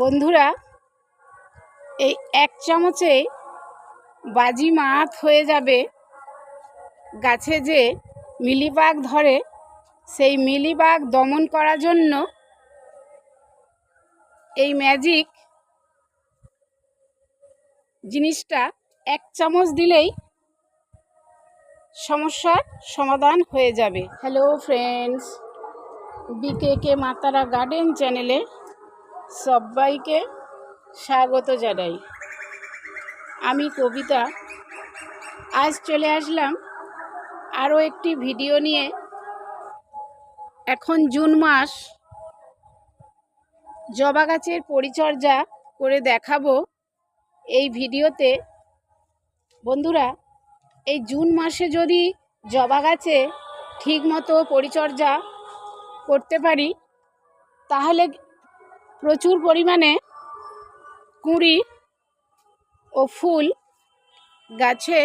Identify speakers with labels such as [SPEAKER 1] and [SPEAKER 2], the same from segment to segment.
[SPEAKER 1] বন্ধুরা, এই এক চামচে বাজি মাত হয়ে যাবে। গাছে যে মিলিবাগ ধরে, সেই মিলিবাগ দমন করার জন্য এই ম্যাজিক জিনিসটা এক চামচ দিলেই সমস্যার সমাধান হয়ে যাবে। হ্যালো ফ্রেন্ডস বিকে কে মাতারা গার্ডেন চ্যানেলে সবাইকে স্বাগত জানাই। আমি কবিতা। আজ চলে আসলাম আরও একটি ভিডিও নিয়ে। এখন জুন মাস। জবা গাছের পরিচর্যা করে দেখাবো এই ভিডিওতে। বন্ধুরা, এই জুন মাসে যদি জবা গাছে ঠিকমতো পরিচর্যা করতে পারি, তাহলে প্রচুর পরিমাণে কুঁড়ি ও ফুল গাছে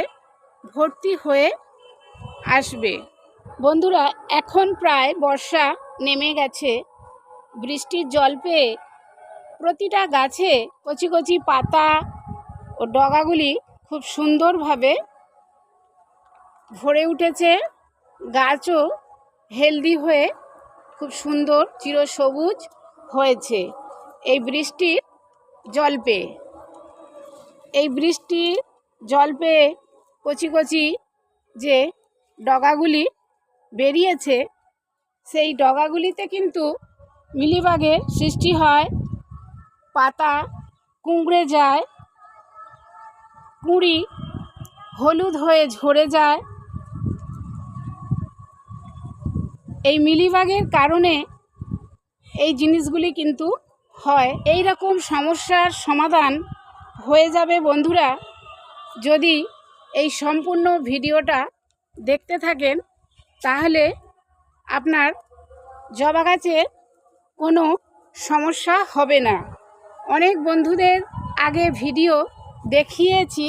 [SPEAKER 1] ভর্তি হয়ে আসবে। বন্ধুরা, এখন প্রায় বর্ষা নেমে গেছে। বৃষ্টির জল পেয়ে প্রতিটা গাছে কচি কচি পাতা ও ডগাগুলি খুব সুন্দরভাবে ভরে উঠেছে। গাছও হেলদি হয়ে খুব সুন্দর চিরসবুজ হয়েছে। এই বৃষ্টির জল পেয়ে। এই বৃষ্টির জল পেয়ে কচি কচি যে ডগাগুলি বেরিয়েছে, সেই ডগাগুলিতে কিন্তু মিলিবাগের সৃষ্টি হয়। পাতা কুঁকড়ে যায়, কুঁড়ি হলুদ হয়ে ঝরে যায়। এই মিলিবাগের কারণে এই জিনিসগুলি কিন্তু হয় এই রকম সমস্যার সমাধান হয়ে যাবে বন্ধুরা। যদি এই সম্পূর্ণ ভিডিওটা দেখতে থাকেন, তাহলে আপনার জবা গাছের কোনো সমস্যা হবে না। অনেক বন্ধুদের আগে ভিডিও দেখিয়েছি,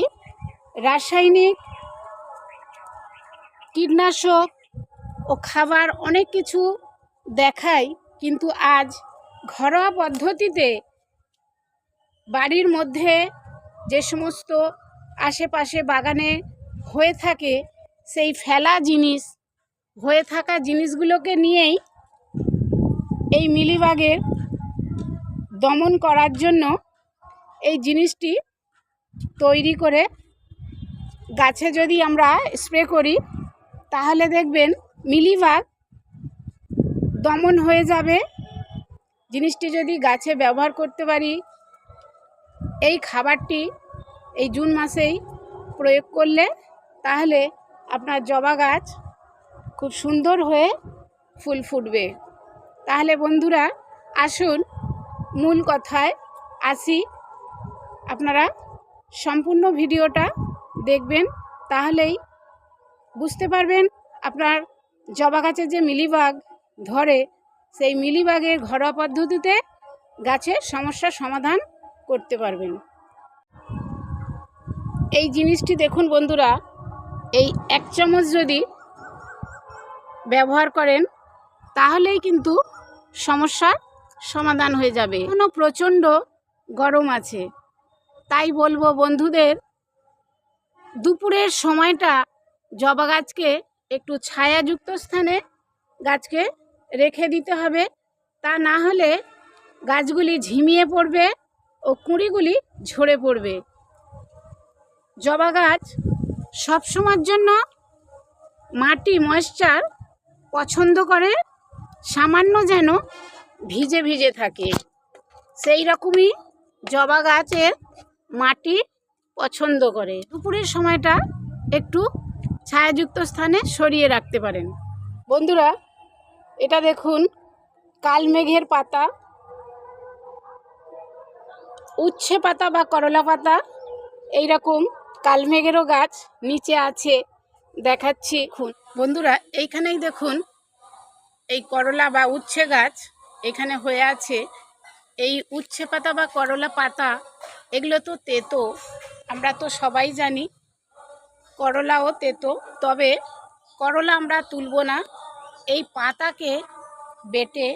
[SPEAKER 1] রাসায়নিক কীটনাশক ও খাবার অনেক কিছু দেখাই কিন্তু আজ ঘরোয়া পদ্ধতিতে বাড়ির মধ্যে যে সমস্ত আশেপাশে বাগানে হয়ে থাকে, সেই ফেলা জিনিস, হয়ে থাকা জিনিসগুলোকে নিয়েই এই মিলিবাগের দমন করার জন্য এই জিনিসটি তৈরি করে গাছে যদি আমরা স্প্রে করি, তাহলে দেখবেন মিলিবাগ দমন হয়ে যাবে জিনিসটি যদি গাছে ব্যবহার করতে পারি, এই খাবারটি এই জুন মাসেই প্রয়োগ করলে তাহলে আপনার জবা গাছ খুব সুন্দর হয়ে ফুল ফুটবে। তাহলে বন্ধুরা, আসুন মূল কথায় আসি। আপনারা সম্পূর্ণ ভিডিওটা দেখবেন, তাহলেই বুঝতে পারবেন আপনার জবা গাছে যে মিলিবাগ ধরে সেই মিলিবাগের ঘরোয়া পদ্ধতিতে গাছের সমস্যার সমাধান করতে পারবেন। এই জিনিসটি দেখুন বন্ধুরা, এই এক চামচ যদি ব্যবহার করেন, তাহলেই কিন্তু সমস্যার সমাধান হয়ে যাবে। এখনও প্রচণ্ড গরম আছে। তাই বলব বন্ধুদের, দুপুরের সময়টা জবা গাছকে একটু ছায়াযুক্ত স্থানে গাছকে রেখে দিতে হবে। তা না হলে গাছগুলি ঝিমিয়ে পড়বে ও কুঁড়িগুলি ঝরে পড়বে। জবা গাছ সবসময়ের জন্য মাটি ময়েশ্চার পছন্দ করে, সামান্য যেন ভিজে ভিজে থাকে। সেই রকমই জবা গাছের মাটি পছন্দ করে। দুপুরের সময়টা একটু ছায়াযুক্ত স্থানে সরিয়ে রাখতে পারেন। বন্ধুরা এটা দেখুন কালমেঘের পাতা, উচ্ছে পাতা বা করলা পাতা এই রকম কালমেঘেরও গাছ নিচে আছে, দেখাচ্ছি খুন বন্ধুরা, এইখানেই দেখুন, এই করলা বা উচ্ছে গাছ এখানে হয়ে আছে। এই উচ্ছে পাতা বা করলা পাতা, এগুলো তো তেতো, আমরা তো সবাই জানি, করলাও তেতো, তবে করলা আমরা তুলবো না। এই পাতাকে বেটে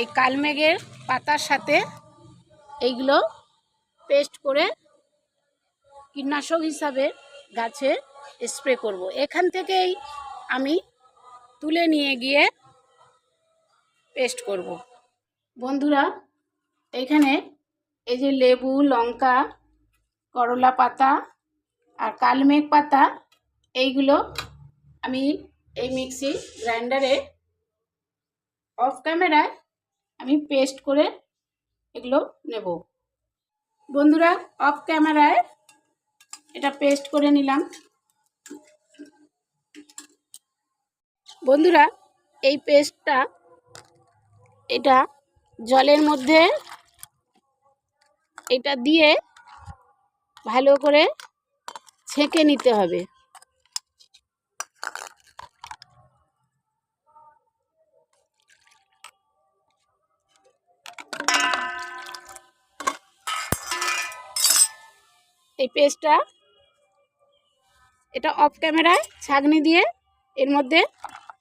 [SPEAKER 1] এই কালমেঘের পাতার সাথে এইগুলো পেস্ট করে কীটনাশক হিসাবে গাছে স্প্রে করব। এখান থেকেই আমি তুলে নিয়ে গিয়ে পেস্ট করব। বন্ধুরা, এখানে এই যে লেবু, লঙ্কা, করলা পাতা আর কালমেঘ পাতা, এইগুলো আমি এই মিক্সি গ্রাইন্ডারে অফ ক্যামেরায় আমি পেস্ট করে এগুলো নেব। বন্ধুরা, অফ ক্যামেরায় এটা পেস্ট করে নিলাম। বন্ধুরা, এই পেস্টটা এটা জলের মধ্যে এটা দিয়ে ভালো করে ছেঁকে নিতে হবে। এই পেস্টটা এটা অফ ক্যামেরায় ছাঁকনি দিয়ে এর মধ্যে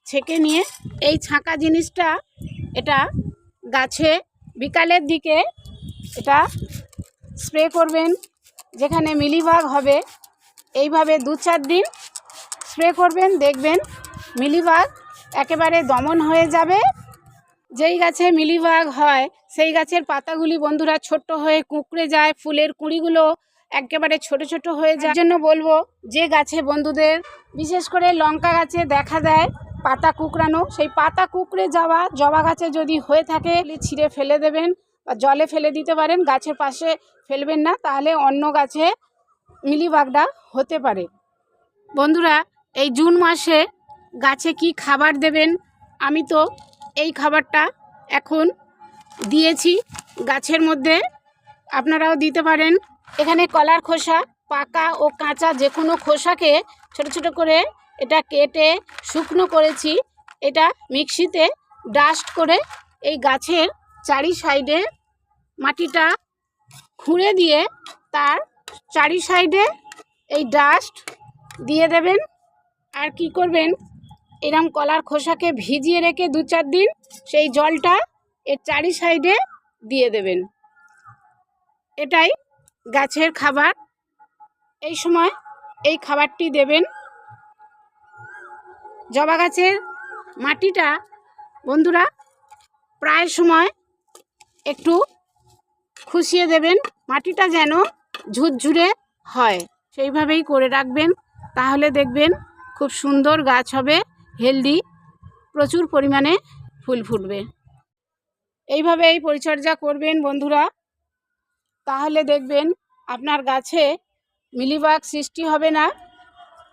[SPEAKER 1] ছেঁকে নিয়ে, এই ছাঁকা জিনিসটা এটা গাছে বিকালের দিকে এটা স্প্রে করবেন, যেখানে মিলিবাগ হবে, এইভাবে দু চার দিন স্প্রে করবেন, দেখবেন মিলিবাগ একেবারে দমন হয়ে যাবে। যেই গাছে মিলিবাগ হয়, সেই গাছের পাতাগুলি বন্ধুরা ছোট্ট হয়ে কুঁকড়ে যায়, ফুলের কুঁড়িগুলো একেবারে ছোট ছোট হয়ে যায়। জন্য বলব, যে গাছে বন্ধুদের, বিশেষ করে লঙ্কা গাছে দেখা দেয়, পাতা কুকড়ানো, সেই পাতা কুকড়ে যাওয়া, জবা গাছে যদি হয়ে থাকে ছিঁড়ে ফেলে দেবেন বা জলে ফেলে দিতে পারেন, গাছের পাশে ফেলবেন না, তাহলে অন্য গাছে মিলিবাগটা হতে পারে। বন্ধুরা, এই জুন মাসে গাছে কি খাবার দেবেন? আমি তো এই খাবারটা এখন দিয়েছি। গাছের মধ্যে আপনারাও দিতে পারেন। এখানে কলার খোসা, পাকা ও কাঁচা যে কোনো খোসাকে ছোট ছোট করে এটা কেটে শুকনো করেছি। এটা মিক্সিতে ডাস্ট করে এই গাছের চারি সাইডে মাটিটা খুঁড়ে দিয়ে তার চারি সাইডে এই ডাস্ট দিয়ে দেবেন। আর কি করবেন? এরম কলার খোসাকে ভিজিয়ে রেখে দু চার দিন সেই জলটা এর চারি সাইডে দিয়ে দেবেন। এটাই গাছের খাবার। এই সময় এই খাবারটি দেবেন। জবা গাছের মাটিটা, বন্ধুরা, প্রায় সময় একটু খুশিয়ে দেবেন। মাটিটা যেন ঝুরঝুরে হয়, সেইভাবেই করে রাখবেন। তাহলে দেখবেন খুব সুন্দর গাছ হবে, হেলদি, প্রচুর পরিমাণে ফুল ফুটবে। এইভাবেই পরিচর্যা করবেন, বন্ধুরা। তাহলে দেখবেন আপনার গাছে মিলিবাগ সৃষ্টি হবে না।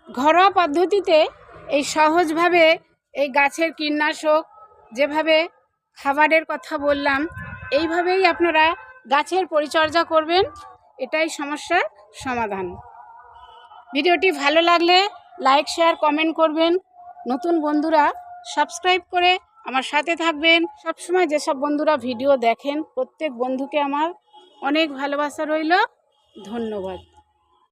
[SPEAKER 1] ঘরোয়া পদ্ধতিতে এই সহজভাবে এই গাছের কীটনাশক যেভাবে খাবারের কথা বললাম, এইভাবেই আপনারা গাছের পরিচর্যা করবেন, এটাই সমস্যার সমাধান। ভিডিওটি ভালো লাগলে লাইক, শেয়ার, কমেন্ট করবেন। নতুন বন্ধুরা সাবস্ক্রাইব করে আমার সাথে থাকবেন। সবসময় যেসব বন্ধুরা ভিডিও দেখেন, প্রত্যেক বন্ধুকে আমার অনেক ভালোবাসা রইল। ধন্যবাদ।